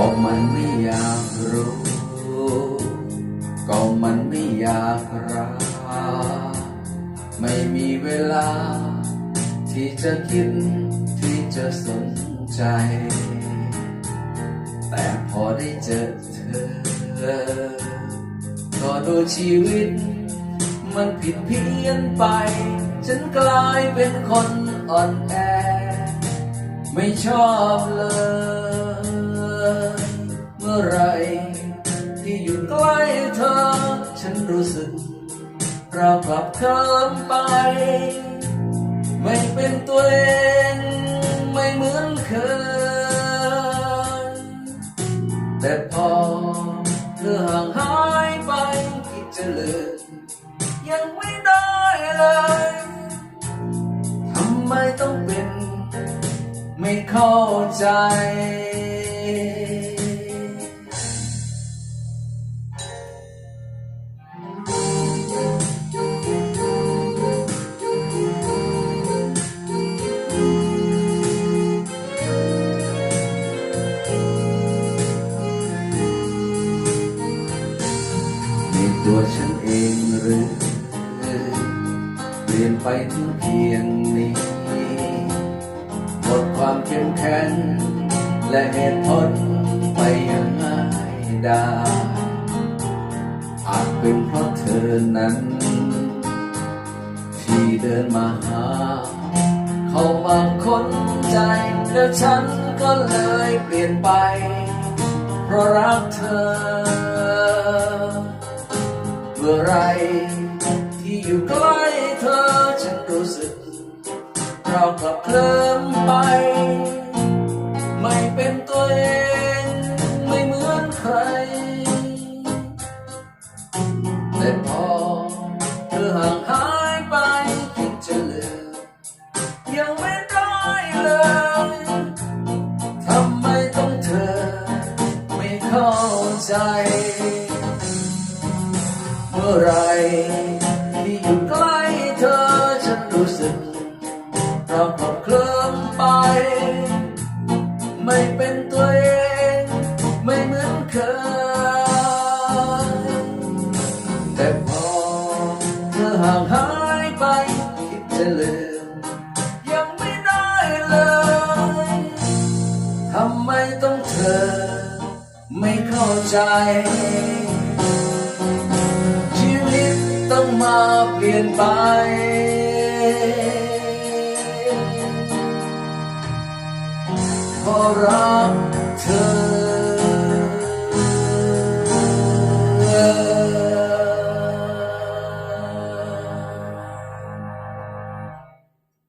็มันไม่อยากรู้ ก็มันไม่อยากรักไม่มีเวลา ที่จะคิดที่จะสนใจ แต่พอได้เจอเธอ ก็ดูชีวิต มันผิดเพี้ยนไป ฉันกลายเป็นคนอ่อนแอ ไม่ชอบเลย อไร ที่อยู่ใกล้เธอ ฉันรู้สึกเรากลับเคลิ้มไป ไม่เป็นตัวเองไม่เหมือนเคยแต่พอเธอห่างหายไปคิดจะเลิกยังไม่ได้เลยทำไมต้องเป็น ไม่เข้าใจ รือเปลี่ยนไปถึงเพียงนี้ หมดความเข้มแข็งและเหตุผลไปยังไงได้อาจเป็นเพราะเธอนั้น ที่เดินมาหา เขามางคนใจแล้วฉันก็เลยเปลี่ยนไป เพราะรักเธอ เรากลับเคลิ้มไป ไม่เป็นตัวเองไม่เหมือนใคร แต่พอเธอห่างหายไปคิดจะลิกยังไม่ได้เลยทำไมต้องเธอไม่เข้าใจ เมื่อไร ไปไม่เป็นตัวเอง ไม่เหมือนเคย แต่พอเธอห่างหายไป คิดจะลืม ยังไม่ได้เลย ทำไมต้องเธอ ไม่เข้าใจชีวิตต้องมาเปลี่ยนไป เพราะรักเธอ